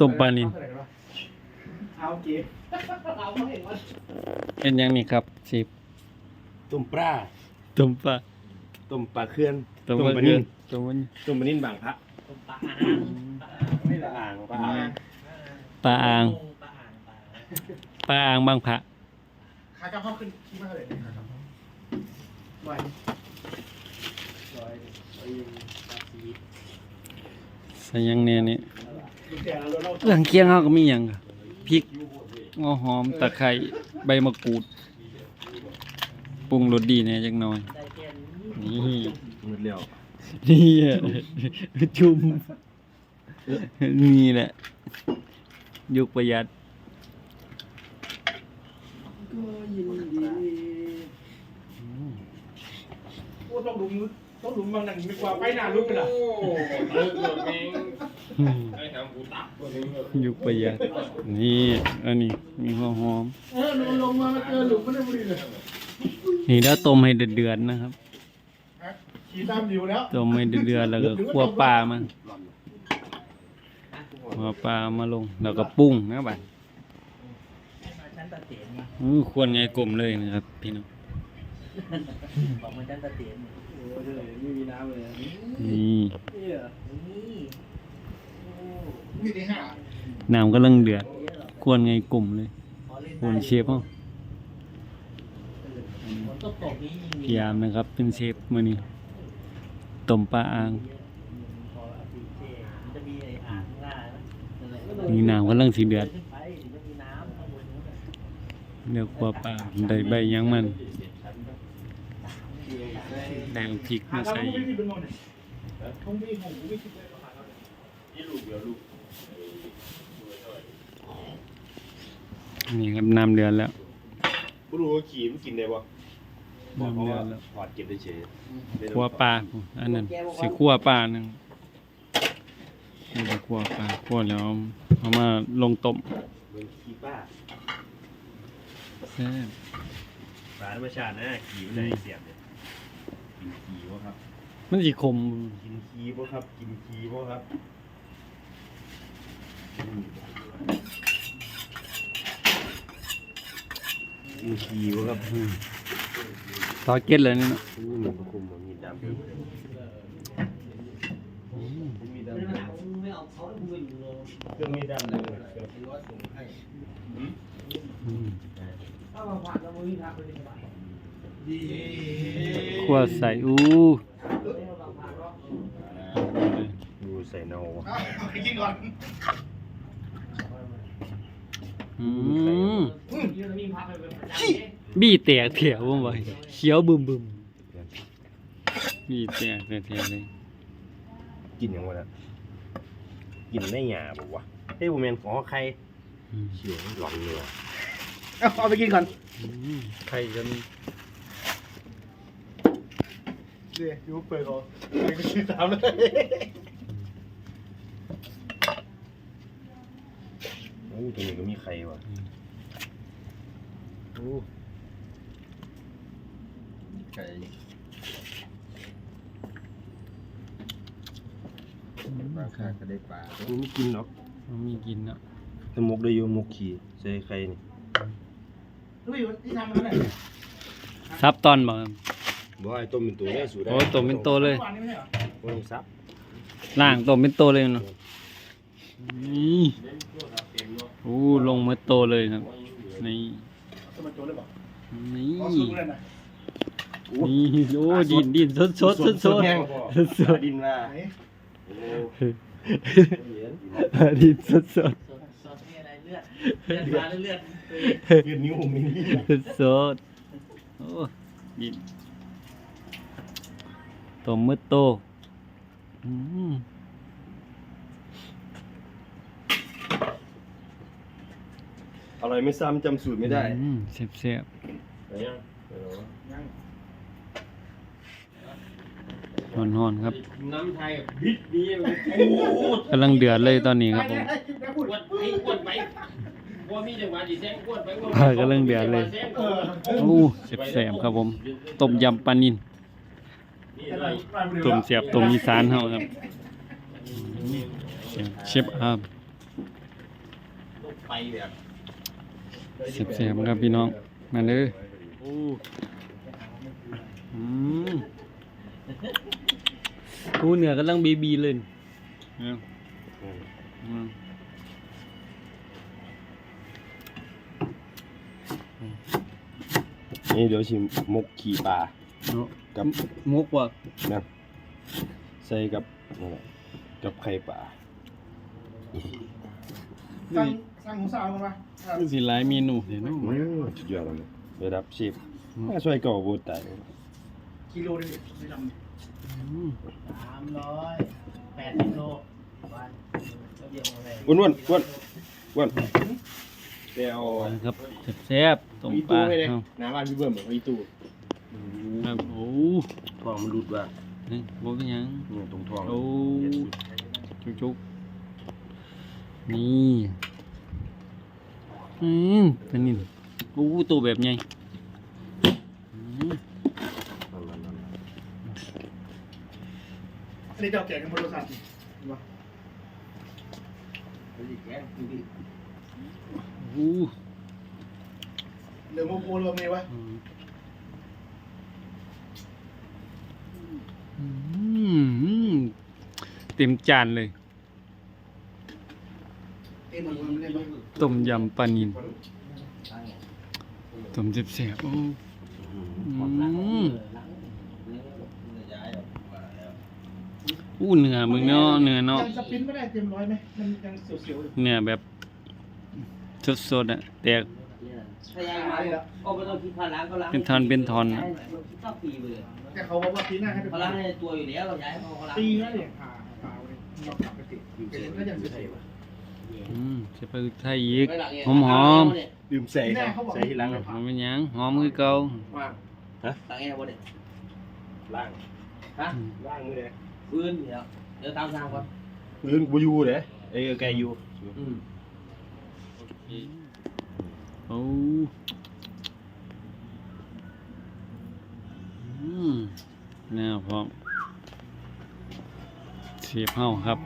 ต้มปลานินเอาเจ๊เป็นยังนี่ครับสิบต้มปลาต้มปลาต้มปลาเคลื่อนต้มต้มปลาปลานินิ่นนต้มปลานินต้มปลานิ่นบางพระปลาไม่ละอ่างปลาอ่างปลาอ่างปลาอ่างปลาปลาอ่างบางพระขากลับเข้าขึ้นที่มาเท่าไหร่เนี่ยขากลับเข้าไหวใส่หยังเนี่ยนี่ลูกแก่เราเรา เครื่องเคียงเฮาก็มีหยังก็พริกงอหอมตะไคร้ใบมะกรูดปรุงรสดีแหน่จักหน่อยได้แค่นี้นี่หมดแล้วนี่อะจุ่มนี่แหละยุคประหยัดก็ยินดีโอ้ต้องหลุมต้องหลุมบางนั่นมีกว่าไปหน้าลุกไปละ ยุคประหยัดนี่อันนี้มีหัวหอมเออลงลงมามาเจอหลุมไม่ได้พอดีเลยนี่แล้วต้มให้เดือดๆนะครับขี่ตามดิวแล้วต้มให้เดือดๆแล้วก็คั่วปลามันคั่วปลามาลงแล้วก็ปรุงนะบัดมาชั้นตะเตียนไงอื้อควรไงกลมเลยนะครับพี่น้องบอกมาชั้น ตะเตียนไงโอ้ยไม่มีน้ำเลยนี่นี่มีที่ห้าน้ำกำลังเดือดเยอะหรอควรไงกลมเลยพอเล่นควรได้เชฟเฮาฝนตกตกนี้ยิงพยายามนะครับเป็นเชฟมื้อนี้ต้มปลาอ่างพออาทิตย์เจมันจะมีไอ้อ่างข้างล่างนะนั่นแหละนี่น้ำกำลังสิเดือดขึ้นไปถึงจะมีน้ำข้างบนนู้นน่ะเดี๋ยวคั่วปลาได้ใบหยังมันได้เอาพริกมาใส่ไม่มีเป็ นมองเนี่ยต้องมีของกูไม่คิดเลยว่าหาเรานี่ลูกเดียวลูกนี่ครับน้ำเดือดแล้วผู้รู้ว่าขี่มันกินได้บ่บอกเขาน้ำเดือว่าดแล้วถอดเก็บได้เฉยไม่ต้องคั่วปลาอันนั้นสิคั่วปลาหนึงนี่ก็คั่วปลาคั่วแล้วเอามาลงต้มเหมือนขี่ป้าแซ่บปลาธรรมชาตินะขี่มันไหนเสียบเนี่ยกินขี่บ่ครับ มันสิขมกินขี่บ่ครับ กินขี่บ่ครับ กินขี่บ่ครับทอเก็ดเลยนี่เนาะอืมมันก็คุมมันมีดำอยู่มีดำไม่เอาเขาแล้วมึงเลยเครื่องมีดำเลยอืมถ้ามาผ่านแล้วมือที่ทางไปสบายดีคั่วใส่อู้ดูใส่เนาเอาไปกินก่อน อืมนี่เรามีพักเลยเป็นประจำบี้แตกแถวบ่ไหวเขียวบึมบึมบี้แตกแถวเลยกินยังวะน่ะกินได้หยาบ่วะเฮ้ยบ่แม่นของใครอืมเชี่ยมันหลอนเลยว่ะเอาเอาไปกินก่อนอืมไข่ก็มีเดี๋ยวยูเปิดก่อนไปกินตามเลย อ้ตัวนี้ก็มีใครว่ะโอ้ไก่ปลาคาก็ได้ปลามันไม่กินหรอกมันมีกินเนาะถ้มกได้อยู่มกขี่ใส่ใครนี่รู้อยู่ที่ทำมันอะไรซับตอนบ่ครับบ่ไอ้ต้มเป็นตัวได้สูได้โอ้ต้มเป็นตเลยวันนี้ไม่ใช่เหรอบ่ต้องซับล่างต้มเป็นโตเลยเนาะนี่ อ้ลงมาโตเลยครับ นี่จะมาโจรเลยบอกนี่อ๋อสู้เลยนะนี่โอ้ดินดินสดสดสดสดแห้งสดดินว่าไหนโอ้ดินสดสดสดสดนี่อะไรเลือดเลือดมาเลือดยืนนิ้วผมนี่สดสดโอ้ดินต้มมืดโตอืม อร่อยไม่ซ้ำจำสูตรไม่ได้อืมแซ่บแซ่บไหนยังเดี๋ยวยังหอนหอนๆครับน้ำไทยบิดนี้กำลังเดือดเลยตอนนี้ครับผมพูดกวดไปกวดไปว่ามีจังหวะดีแซงกวดไปพากำลังเดือดเลย เออโอ้แซ่บแซ่บครับผมต้มยำปลานินต้มเสียบต้มอีสานเฮาครับเชฟอาร์มแบบ เสียบๆครับพี่น้อง มาเลยโอ้อืมกูเหนือกำลังบีบีเลยเอาอืมนี่เดี๋ยวชิมมกขี่ปลาเนาะกับมุกว่ะนะใส่กับนั่นแหละกับไข่ปลา สร้างสร้างหมูสาวกันปะคือสิหลายเมนูเดี๋ยวเนาะอืมสุดยอดเลยระดับเชฟถ้าช่วยเก่าโบตายกิโลนึงไม่ทอืมสามร้อยแปดสิบโลวันก็เดียวมาเลยอ้วนอ้วนอ้วนอ้วนเดี๋ยวครับแซ่บๆต้มมีปตู้ลาให้เลยเอาน้ำบ้านพี่เบิ่มมีตู้ครับโอ้ทองมันรุดว่านี่บ่เป็นหยังเนี่ยตรงทองโอ้จุกจุกๆนี่ อืมเป็นนี่โอ้ตัวแบบใหญ่อืมำอันนี้เจ้าแก่กันบริษัทนี่วะโอ้เหลือโมโกรวมไงวะอืมอืมเต็มจานเลย เอ็มมันรวมไม่ได้ปะ ต้มยำปลานินต้มแซ่บๆโอ้อืมอู้เนื้อมึงเนาะเนื้อเนาะยังสปินไม่ได้เต็มร้อยไหมมันยังเสียวๆอยู่เนื้อแบบสดๆอะแตกถ้ายังมาก็ไม่ต้องคิดพลังก็ล้างเป็นท่อนเป็นท่อนนะก็ปีไปเลยแต่เขาบอกว่าปีหน้าให้เป็นพลังในตัวอยู่แล้วเราย้ายเขาพลังปีแล้วเนี่ยผ่าผ่าเลยเรากลับไปติดเป็นก็ยังเสียวๆอืม จะไปไทยอีกหอมหอมดื่มใส่แน่เขาบอกใส่ทีหลังหอมเป็นหยังหอมคือเก่าว่าตังเงี้ยบ่เนี่ยล่างฮะล่างมือเด้ปืนเดี๋ยวเดี๋ยวตามทางก่อนพื้นกูอยู่เด้เอ้ยแกอยู่อืมโอ้อืมแน่พร้อมเสียบเฮาครับ